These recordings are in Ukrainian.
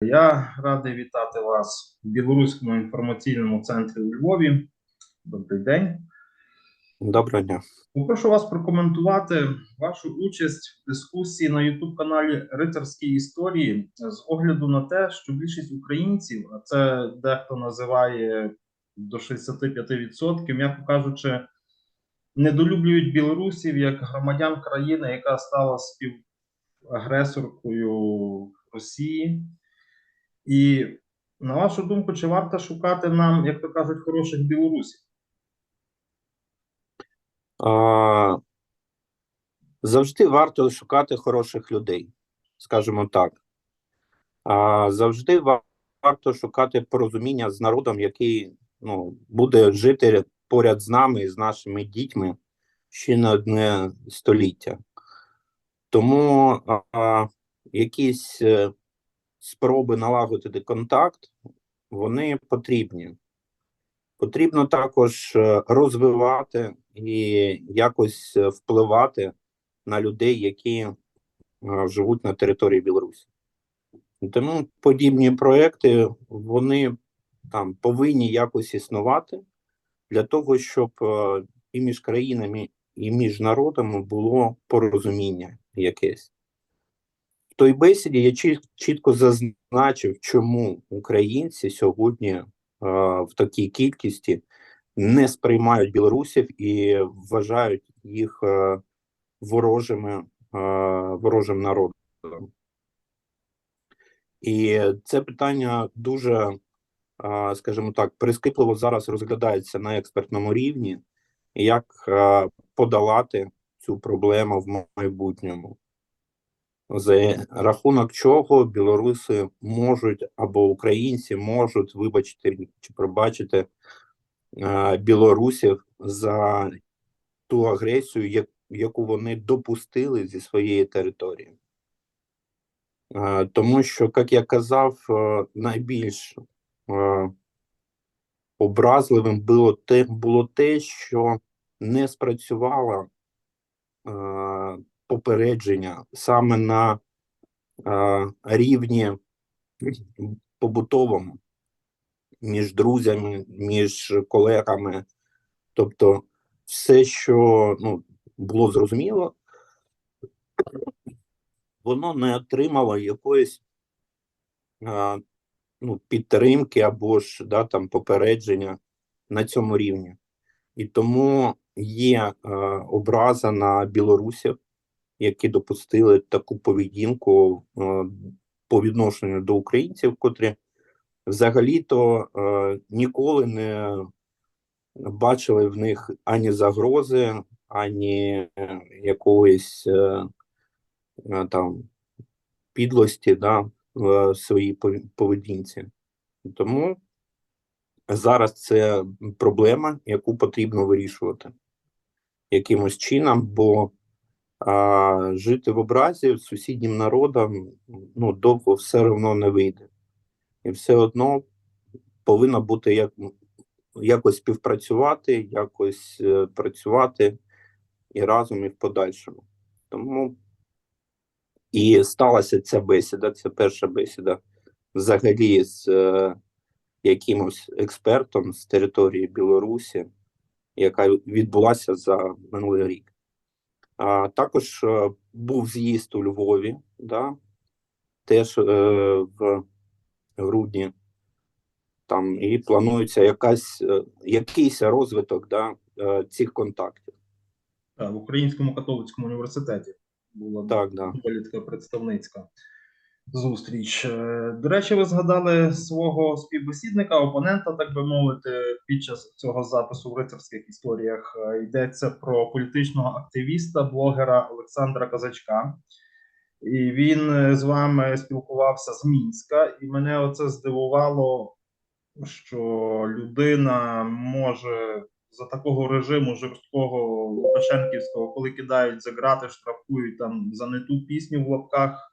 Я радий вітати вас в Білоруському інформаційному центрі у Львові. Добрий день. Доброго дня. Попрошу вас прокоментувати вашу участь в дискусії на youtube каналі Рицарські історії з огляду на те, що більшість українців, а це дехто називає до 65%, м'яко кажучи, недолюблюють білорусів як громадян країни, яка стала співагресоркою Росії. І на вашу думку, чи варто шукати нам, як то кажуть, хороших білорусів? А, завжди варто шукати хороших людей, скажімо так. А, завжди варто шукати порозуміння з народом, який ну, буде жити поряд з нами і з нашими дітьми ще не одне століття. Тому а, якісь е, спроби налагодити контакт, вони потрібні. Потрібно також е, розвивати і якось е, впливати на людей, які е, живуть на території Білорусі. Тому подібні проекти вони там повинні якось існувати для того, щоб і між країнами, і між народами було порозуміння якесь. Той бесіді я чіт- чітко зазначив, чому українці сьогодні е, в такій кількості не сприймають білорусів і вважають їх е, ворожими, е, ворожим народом. І це питання дуже, е, скажімо так, прискіпливо зараз розглядається на експертному рівні, як е, подолати цю проблему в майбутньому за рахунок чого білоруси можуть або українці можуть вибачити чи пробачити білорусів за ту агресію, яку вони допустили зі своєї території. Тому що, як я казав, найбільш образливим було те, було те, що не спрацювало е, попередження саме на е, рівні побутовому між друзями, між колегами. Тобто, все, що ну, було зрозуміло, воно не отримало якоїсь е, ну, підтримки або ж да, там, попередження на цьому рівні. І тому є е, образа на білорусів, які допустили таку поведінку е, по відношенню до українців, котрі взагалі-то е, ніколи не бачили в них ані загрози, ані е, якоїсь там підлості да, в своїй поведінці. Тому зараз це проблема, яку потрібно вирішувати якимось чином, бо а, жити в образі сусіднім народом ну, довго все одно не вийде. І все одно повинно бути як, якось співпрацювати, якось е, працювати і разом, і в подальшому. Тому і сталася ця бесіда, це перша бесіда взагалі з е, якимось експертом з території Білорусі, яка відбулася за минулий рік. А також е, був з'їзд у Львові, да, теж е, в грудні. Там і планується якась, е, якийсь розвиток да, е, цих контактів. В Українському католицькому університеті була Так, да. політика представницька зустріч. Е, До речі, ви згадали свого співбесідника, опонента, так би мовити, під час цього запису в рицарських історіях Е, йдеться про політичного активіста, блогера Олександра Козачка. І він е, з вами спілкувався з Мінська, і мене оце здивувало, що людина може за такого режиму жорсткого Лукашенківського, коли кидають за грати, штрафують там за не ту пісню в лапках,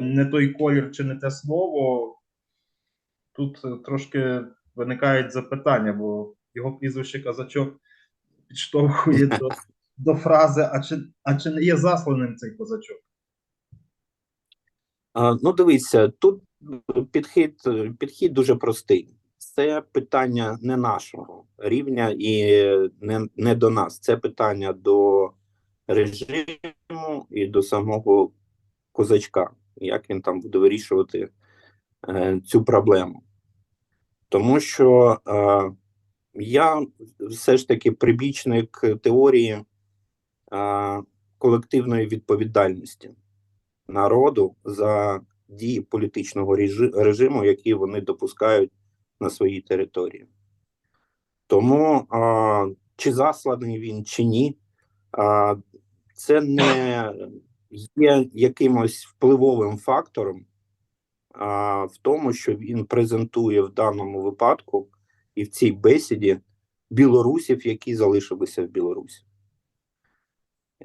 не той колір чи не те слово. Тут е, трошки виникають запитання, бо його прізвище казачок підштовхує до, до фрази: а чи, а чи не є засланим цей козачок? А, ну, дивіться, тут підхід, підхід дуже простий. Це питання не нашого рівня і не, не до нас. Це питання до режиму і до самого козачка, як він там буде вирішувати е, цю проблему. Тому що е, я все ж таки прибічник теорії е, колективної відповідальності народу за дії політичного режиму, які вони допускають на своїй території. Тому а, чи засланий він, чи ні, а, це не є якимось впливовим фактором а, в тому, що він презентує в даному випадку і в цій бесіді білорусів, які залишилися в Білорусі.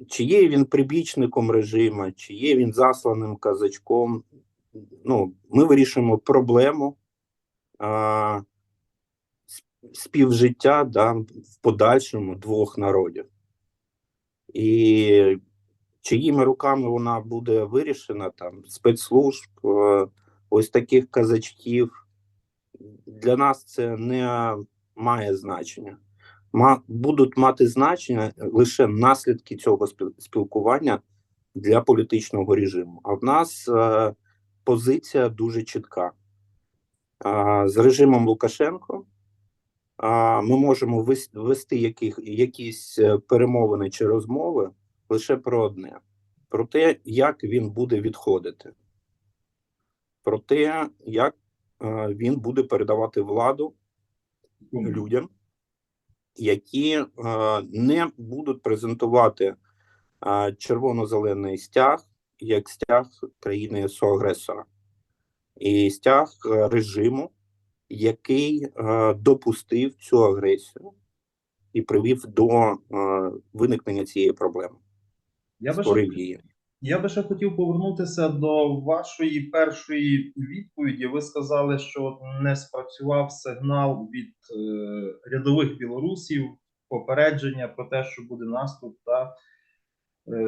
Чи є він прибічником режиму, чи є він засланим казачком, ну, ми вирішуємо проблему а, співжиття да, в подальшому двох народів. І чиїми руками вона буде вирішена, там, спецслужб, е, ось таких казачків, для нас це не має значення. Будуть мати значення лише наслідки цього спілкування для політичного режиму. А в нас е, позиція дуже чітка. А, з режимом Лукашенко а, ми можемо вести яких, якісь е, перемовини чи розмови лише про одне: про те, як він буде відходити, про те, як е, він буде передавати владу людям, які е, не будуть презентувати е, червоно-зелений стяг як стяг країни соагресора. І стяг режиму, який допустив цю агресію і привів до е, виникнення цієї проблеми. Я би, ще, її. я би ще хотів повернутися до вашої першої відповіді. Ви сказали, що не спрацював сигнал від е, рядових білорусів, попередження про те, що буде наступ та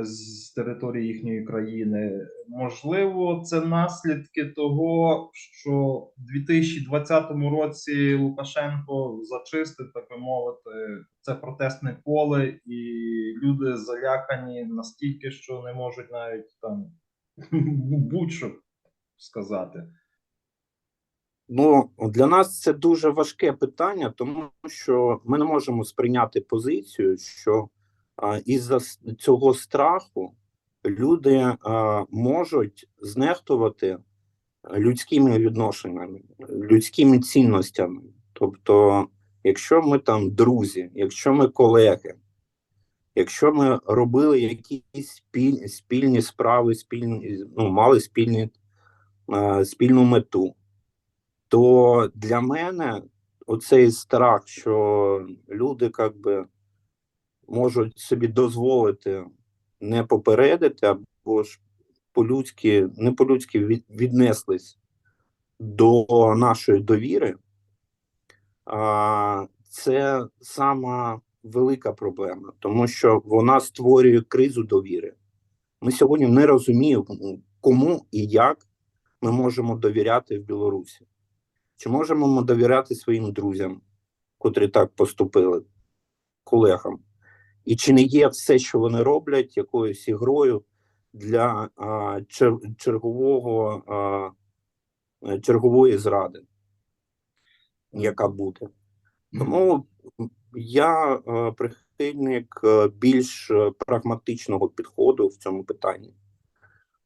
з території їхньої країни. Можливо, це наслідки того, що в 2020 році Лукашенко зачистив, так би мовити, це протестне поле, і люди залякані настільки, що не можуть навіть там будь-що сказати. Ну, для нас це дуже важке питання, тому що ми не можемо сприйняти позицію, що а, із-за цього страху люди можуть знехтувати людськими відношеннями, людськими цінностями. Тобто, якщо ми там друзі, якщо ми колеги, якщо ми робили якісь спіль, спільні справи, спільні, ну, мали спільні, спільну мету то для мене оцей страх, що люди як би можуть собі дозволити не попередити, або ж по-людськи, не по-людськи віднеслись до нашої довіри, це сама велика проблема, тому що вона створює кризу довіри. Ми сьогодні не розуміємо, кому і як ми можемо довіряти в Білорусі. Чи можемо ми довіряти своїм друзям, котрі так поступили, колегам? І чи не є все, що вони роблять, якоюсь ігрою для а, чер, чергового, а, е, чергової зради, яка буде? Тому я е, прихильник е, більш прагматичного підходу в цьому питанні.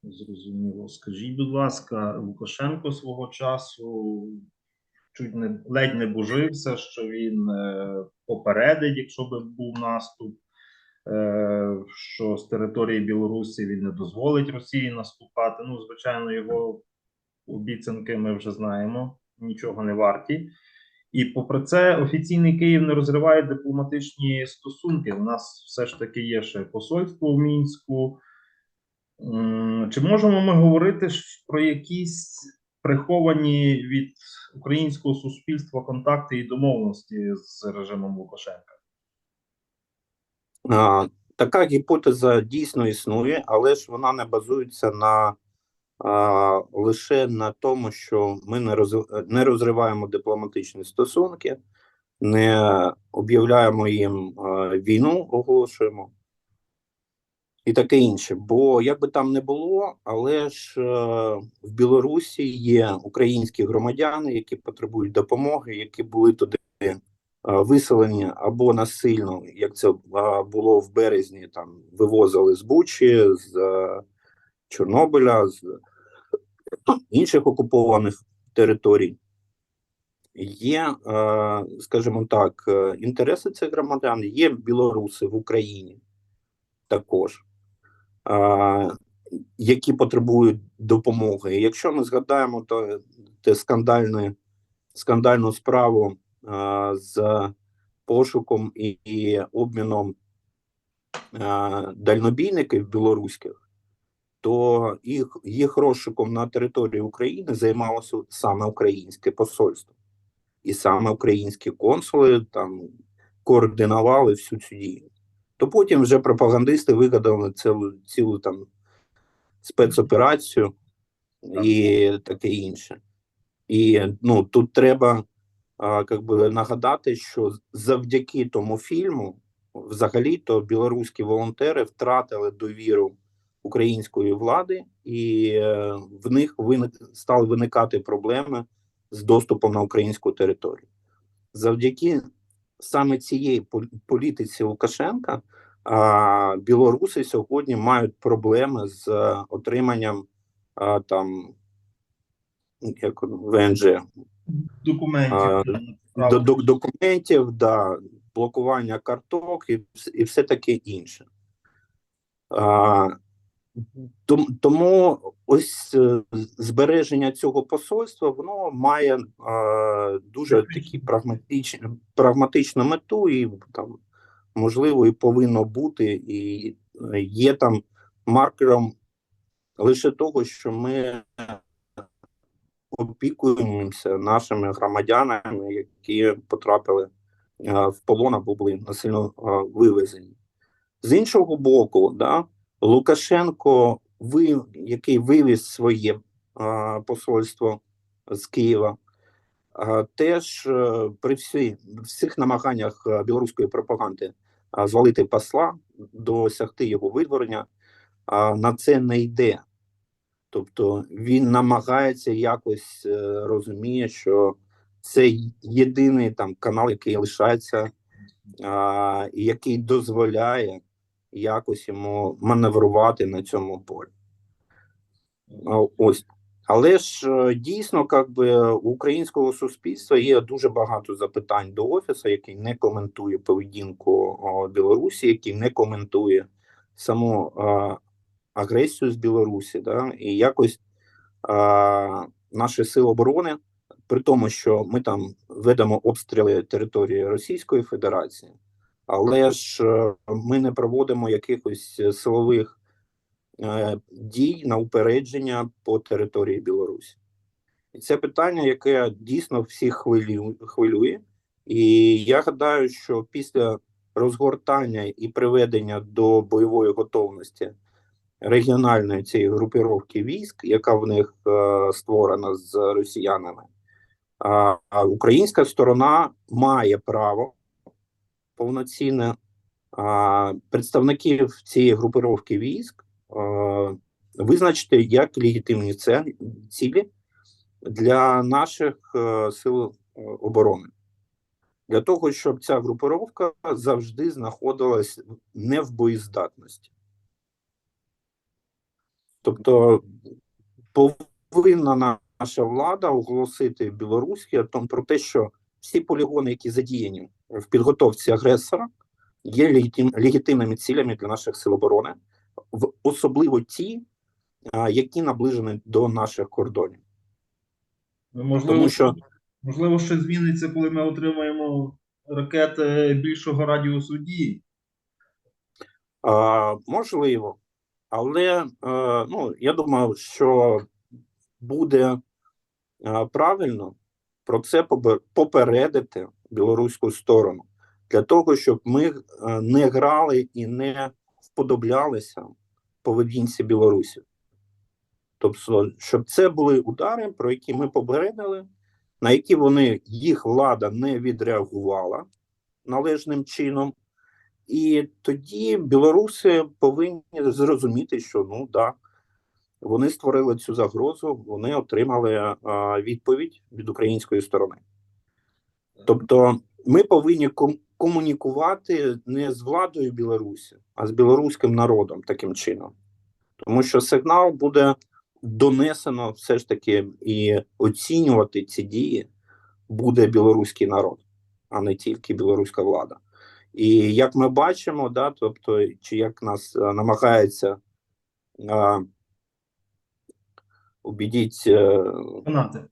Зрозуміло. Скажіть, будь ласка, Лукашенко свого часу чуть не ледь не божився, що він попередить, якщо би був наступ, що з території Білорусі він не дозволить Росії наступати. Ну, звичайно, його обіцянки ми вже знаємо, нічого не варті. І попри це, офіційний Київ не розриває дипломатичні стосунки. У нас все ж таки є ще посольство в Мінську. Чи можемо ми говорити про якісь приховані від українського суспільства контакти і домовленості з режимом Лукашенка? А, така гіпотеза дійсно існує, але ж вона не базується на а, лише на тому, що ми не, роз, не розриваємо дипломатичні стосунки, не об'являємо їм а, війну, оголошуємо і таке інше. Бо як би там не було, але ж е, в Білорусі є українські громадяни, які потребують допомоги, які були туди виселені або насильно, як це е, було в березні, там вивозили з Бучі, з е, Чорнобиля, з інших окупованих територій. Є, е, скажімо так, е, інтереси цих громадян, є білоруси в Україні також, е, які потребують допомоги. Якщо ми згадаємо то, те скандальне, скандальну справу е, з пошуком і, обміном дальнобійників білоруських, то їх, їх розшуком на території України займалося саме українське посольство. І саме українські консули там координували всю цю дію. То потім вже пропагандисти вигадали цілу, цілу там спецоперацію і таке інше. І ну, тут треба как би, нагадати, що завдяки тому фільму, взагалі-то білоруські волонтери втратили довіру української влади, і е, в них виник, стали виникати проблеми з доступом на українську територію. Завдяки саме цієї політиці Лукашенка а, білоруси сьогодні мають проблеми з е, отриманням а, там як ВНЖ Документів. А, до, до, документів, да, блокування карток і, і все таке інше. А, тому ось е, збереження цього посольства воно має а, дуже такі прагматичні, прагматичну мету, і там можливо і повинно бути, і е, є там маркером лише того, що ми опікуємося нашими громадянами, які потрапили е, в полон або були насильно е, вивезені. З іншого боку, да, Лукашенко, ви, який вивіз своє е, посольство з Києва, теж при всі, всіх намаганнях білоруської пропаганди звалити посла, досягти його видворення, на це не йде. Тобто він намагається якось е, розуміє, що це єдиний там канал, який лишається, а, який дозволяє якось йому маневрувати на цьому полі. Ось. Але ж е, дійсно, як би у українського суспільства є дуже багато запитань до офісу, який не коментує поведінку о, Білорусі, який не коментує саму агресію з Білорусі, да, і якось а, наші сили оборони, при тому, що ми там ведемо обстріли території Російської Федерації, але ж е, ми не проводимо якихось силових е, дій на упередження по території Білорусі. І це питання, яке дійсно всіх хвилює. І я гадаю, що після розгортання і приведення до бойової готовності регіональної цієї групіровки військ, яка в них е, створена з росіянами, а українська сторона має право повноцінне а, представників цієї групіровки військ е, визначити як легітимні цілі для наших е, сил е, оборони. Для того, щоб ця групировка завжди знаходилась не в боєздатності. Тобто повинна наша влада оголосити Білоруській о про те, що всі полігони, які задіяні в підготовці агресора, є легітимними цілями для наших сил оборони, особливо ті, які наближені до наших кордонів. Ну, Можливо, Тому що можливо, щось зміниться, коли ми отримаємо ракети більшого радіусу дії. А, можливо, але е, ну, я думаю, що буде е, правильно про це попередити білоруську сторону для того, щоб ми е, не грали і не вподоблялися поведінці білорусів. Тобто, щоб це були удари, про які ми попередили, на які вони їх влада не відреагувала належним чином. І тоді білоруси повинні зрозуміти, що ну да, вони створили цю загрозу, вони отримали а, відповідь від української сторони. Тобто, ми повинні ком- комунікувати не з владою Білорусі, а з білоруським народом таким чином. Тому що сигнал буде донесено все ж таки і оцінювати ці дії буде білоруський народ, а не тільки білоруська влада. І як ми бачимо, да, тобто, чи як нас е, намагається е, убідіть е, Фанати.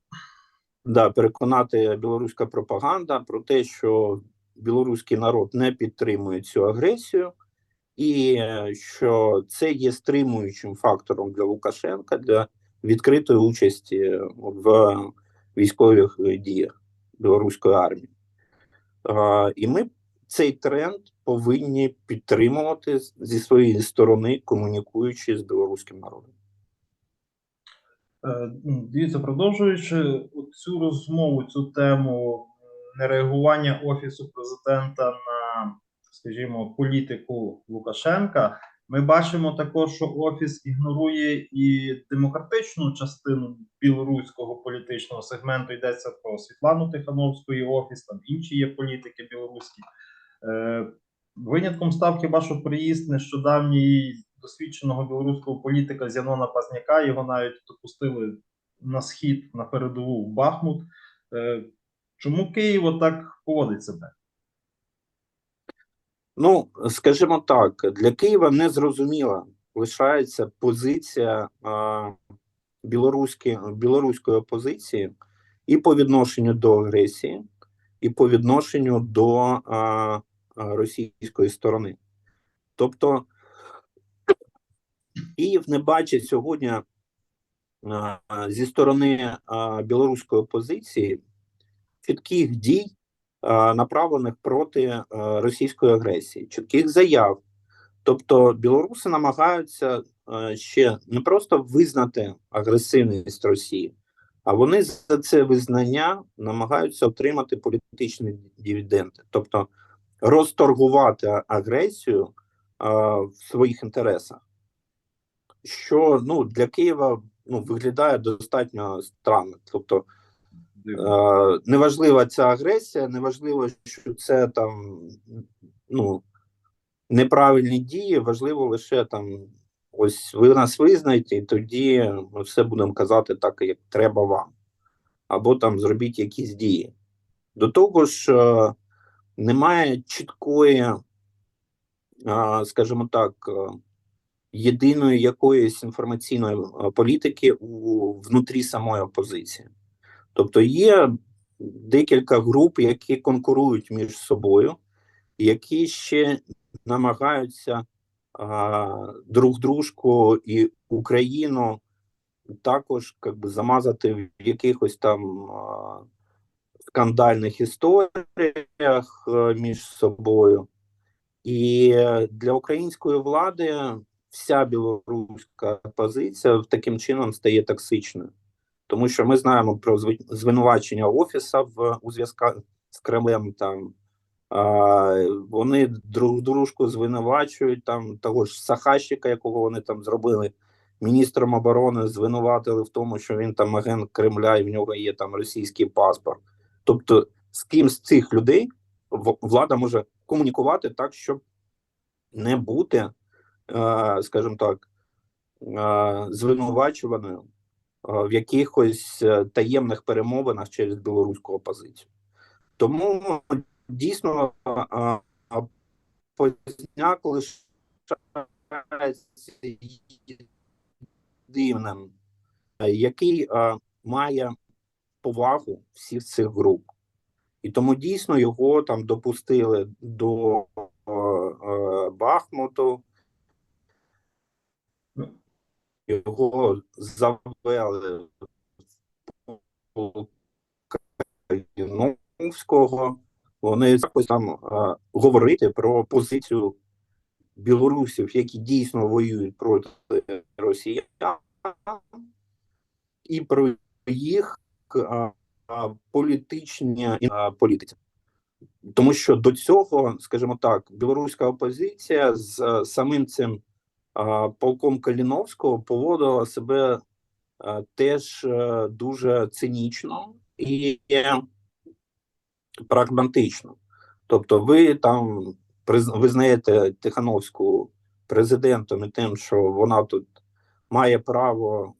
да, переконати білоруська пропаганда про те, що білоруський народ не підтримує цю агресію, і що це є стримуючим фактором для Лукашенка для відкритої участі в військових діях білоруської армії. А, І ми цей тренд повинні підтримувати зі своєї сторони, комунікуючи з білоруським народом. Е, ну, Дивіться, продовжуючи цю розмову, цю тему нереагування Офісу президента на, скажімо, політику Лукашенка, ми бачимо також, що Офіс ігнорує і демократичну частину білоруського політичного сегменту. Йдеться про Світлану Тихановську і Офіс, там інші є політики білоруські. Е, Винятком став хіба що приїзд нещодавній досвідченого білоруського політика Зянона Пазняка. Його навіть допустили на схід на передову в Бахмут. Е, Чому Київ отак поводить себе? Ну, скажімо так, для Києва незрозуміла лишається позиція білоруської, опозиції і по відношенню до агресії, і по відношенню до а, російської сторони. Тобто Київ не бачить сьогодні зі сторони білоруської опозиції чітких дій направлених проти російської агресії, чітких заяв. Тобто білоруси намагаються ще не просто визнати агресивність Росії, а вони за це визнання намагаються отримати політичні дивіденди, тобто розторгувати агресію а, в своїх інтересах, що ну для Києва ну виглядає достатньо странно. Тобто, Е, неважлива ця агресія, неважливо, що це там ну, неправильні дії, важливо лише там ось ви нас визнаєте, і тоді ми все будемо казати так, як треба вам. Або там зробіть якісь дії. До того ж, немає чіткої, скажімо так, е, єдиної якоїсь інформаційної е, політики внутрі самої опозиції. Тобто є декілька груп, які конкурують між собою, які ще намагаються а, друг дружку і Україну також как би, замазати в якихось там а, скандальних історіях між собою. І для української влади вся білоруська позиція таким чином стає токсичною тому що ми знаємо про звинувачення офіса в у зв'язку з Кремлем. Там а, вони друг дружку звинувачують там того ж Сахащика, якого вони там зробили міністром оборони, звинуватили в тому, що він там агент Кремля, і в нього є там російський паспорт. Тобто, з ким з цих людей влада може комунікувати так, щоб не бути, е, скажімо так, е, звинувачуваною е, в якихось таємних перемовинах через білоруську опозицію. Тому дійсно Позняк лишається дивним, який має повагу всіх цих груп. І тому дійсно його там допустили до е, е, Бахмуту, його завели в Калиновського. Вони якось там е, говорити про позицію білорусів, які дійсно воюють проти росіян, і про їх політичні політиці. Тому що до цього, скажімо так, білоруська опозиція з а, самим цим полком Каліновського поводила себе а, теж а, дуже цинічно і е, прагматично. Тобто, ви там визнаєте Тихановську президентом і тим, що вона тут має право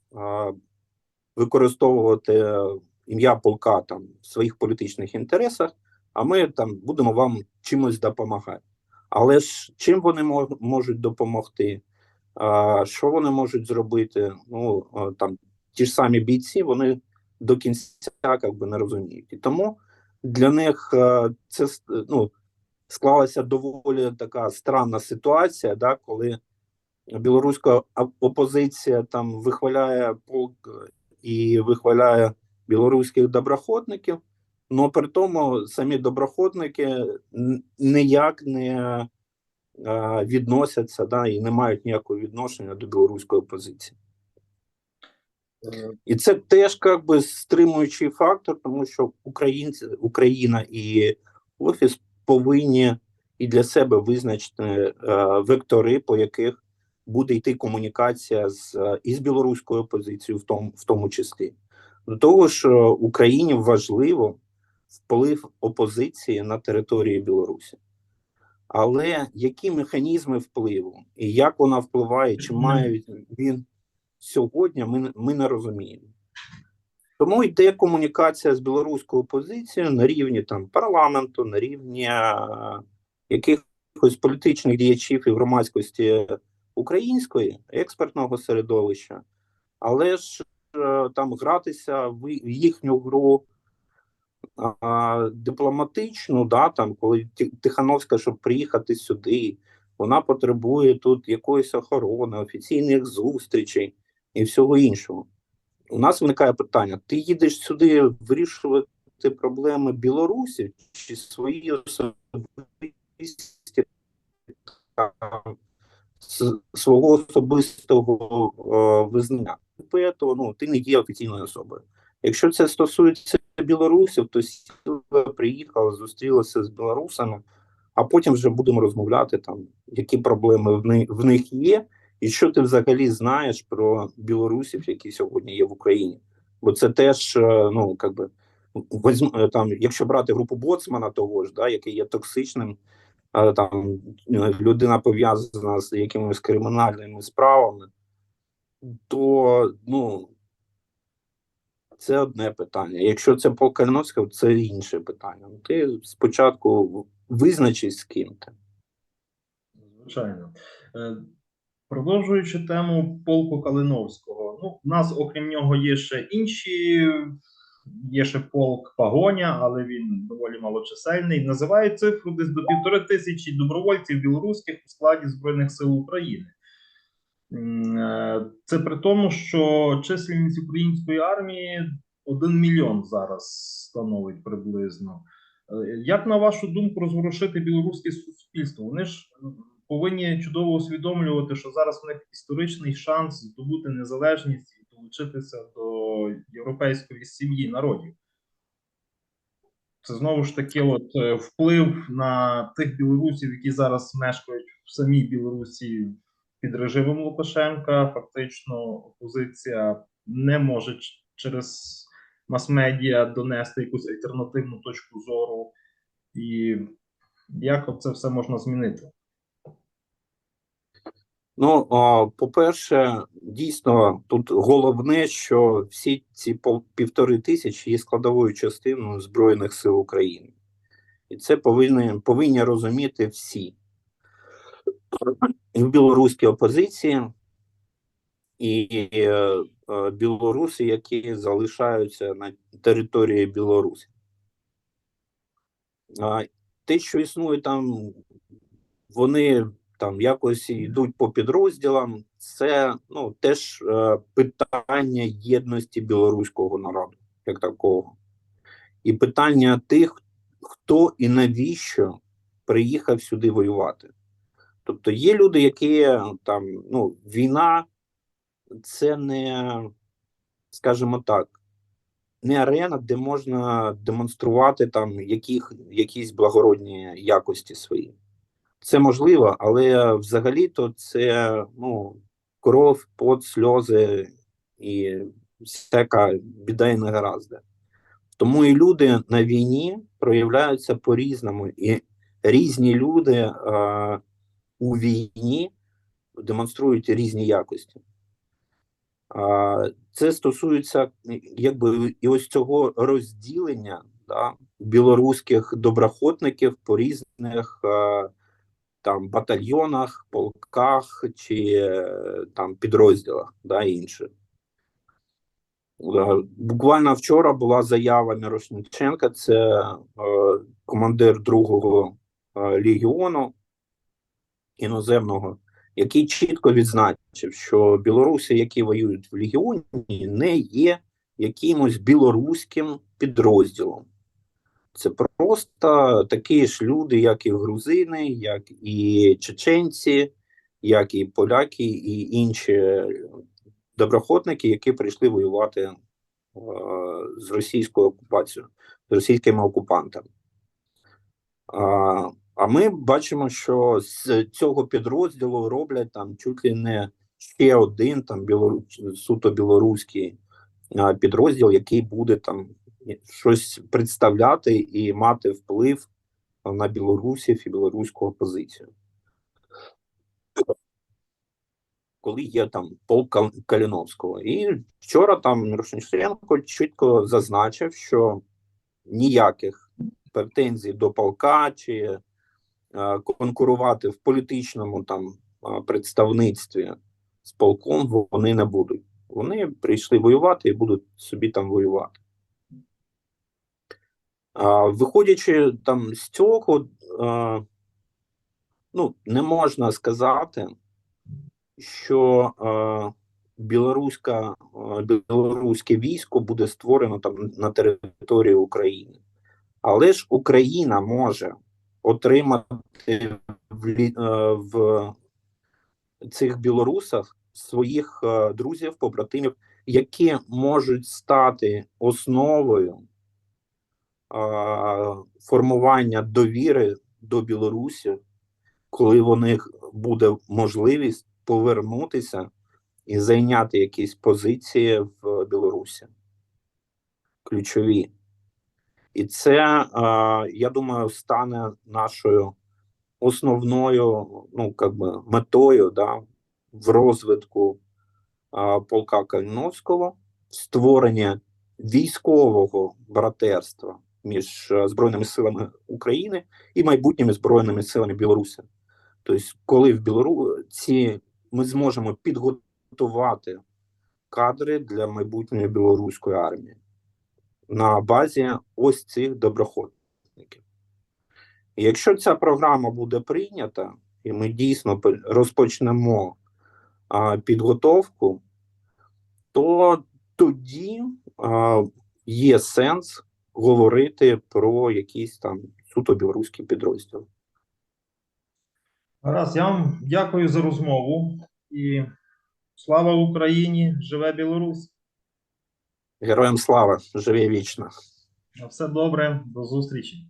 використовувати ім'я полка там в своїх політичних інтересах, а ми там будемо вам чимось допомагати. Але ж чим вони можуть допомогти? А, що вони можуть зробити? Ну там ті ж самі бійці, вони до кінця як би не розуміють. І тому для них це ну, склалася доволі така странна ситуація, да, коли білоруська опозиція там вихваляє полк і вихваляє білоруських доброходників, але при тому самі доброходники ніяк не е, відносяться да, і не мають ніякого відношення до білоруської опозиції. І це теж як би стримуючий фактор, тому що українці, Україна і офіс повинні і для себе визначити е, вектори, по яких буде йти комунікація з е, із білоруською опозицією, в тому, в тому числі. До того ж, е, Україні важливо вплив опозиції на території Білорусі. Але які механізми впливу і як вона впливає, чи має він сьогодні, ми, ми не розуміємо. Тому йде комунікація з білоруською опозицією на рівні там парламенту, на рівні е, якихось політичних діячів і громадськості української експертного середовища, але ж е, там гратися в їхню гру а, дипломатичну, да, там, коли Тихановська, щоб приїхати сюди, вона потребує тут якоїсь охорони, офіційних зустрічей і всього іншого. У нас виникає питання: ти їдеш сюди вирішувати проблеми Білорусі чи свої особисті там, свого особистого е, визнання? Тому ну, ти не є офіційною особою. Якщо це стосується білорусів, то сіла приїхала, зустрілася з білорусами, а потім вже будемо розмовляти там, які проблеми в них, в них є, і що ти взагалі знаєш про білорусів, які сьогодні є в Україні. Бо це теж, е, ну як би, возьм- е, там, якщо брати групу боцмана, того ж, да, який є токсичним, там е, людина пов'язана з якимись кримінальними справами, то ну. Це одне питання. Якщо це по Кальновському, це інше питання. Ну, Ти спочатку визначись з ким ти. Звичайно. Е, Продовжуючи тему полку Калиновського, ну, в нас, окрім нього, є ще інші. Є ще полк Пагоня, але він доволі малочисельний. Називають цифру десь до півтори тисячі добровольців білоруських у складі Збройних сил України. Е, Це при тому, що чисельність української армії 1 мільйон зараз становить приблизно. Е, Як на вашу думку розворушити білоруське суспільство? Вони ж повинні чудово усвідомлювати, що зараз у них історичний шанс здобути незалежність долучитися до європейської сім'ї народів. Це знову ж таки от е, вплив на тих білорусів, які зараз мешкають в самій Білорусі під режимом Лукашенка. Фактично, опозиція не може через мас-медіа донести якусь альтернативну точку зору. І як це все можна змінити? Ну, по-перше, дійсно, тут головне, що всі ці півтори тисячі є складовою частиною Збройних сил України. І це повинні, повинні розуміти всі. І в білоруській опозиції, і е, білоруси, які залишаються на території Білорусі. Те, що існує там, вони там якось йдуть по підрозділам, це ну, теж е, питання єдності білоруського народу, як такого. І питання тих, хто і навіщо приїхав сюди воювати. Тобто є люди, які там, ну, війна це не скажімо так, не арена, де можна демонструвати там яких, якісь благородні якості свої. Це можливо, але взагалі-то це ну, кров, пот, сльози і всяка біда і негаразда. Тому і люди на війні проявляються по-різному, і різні люди е, у війні демонструють різні якості. А, Це стосується якби і ось цього розділення да, білоруських доброхотників по різних е, там батальйонах, полках чи е, там підрозділах да, інших. Е, Буквально вчора була заява Мірошниченка, це е, командир другого е, легіону іноземного, який чітко відзначив, що білоруси, які воюють в легіоні, не є якимось білоруським підрозділом. Це просто такі ж люди, як і грузини, як і чеченці, як і поляки, і інші доброхотники, які прийшли воювати е, з російською окупацією, з російськими окупантами. А, а ми бачимо, що з цього підрозділу роблять там чуть ли не ще один там білору... суто білоруський підрозділ, який буде там щось представляти і мати вплив на білорусів і білоруську опозицію. Коли є там полк Каліновського. І вчора там Мірошниченко чітко зазначив, що ніяких претензій до полка чи е, конкурувати в політичному там е, представництві з полком вони не будуть. Вони прийшли воювати і будуть собі там воювати. Виходячи там з цього, е, ну, не можна сказати, що е, білоруська, е, білоруське військо буде створено там на території України. Але ж Україна може отримати в, в цих білорусах своїх друзів, побратимів, які можуть стати основою формування довіри до Білорусі, коли у них буде можливість повернутися і зайняти якісь позиції в Білорусі. Ключові. І це, я думаю, стане нашою основною ну, как би, метою да, в розвитку полка Каліновського, створення військового братерства між е, Збройними силами України і майбутніми Збройними силами Білорусі. Тобто, коли в Білорусі ми зможемо підготувати кадри для майбутньої білоруської армії на базі ось цих доброходників. Якщо ця програма буде прийнята, і ми дійсно розпочнемо а, підготовку, то тоді а, є сенс говорити про якісь там суто білоруські підрозділи. Раз я вам дякую за розмову і слава Україні! Живе Білорусь! Героям слава, живе вічно! На все добре, до зустрічі!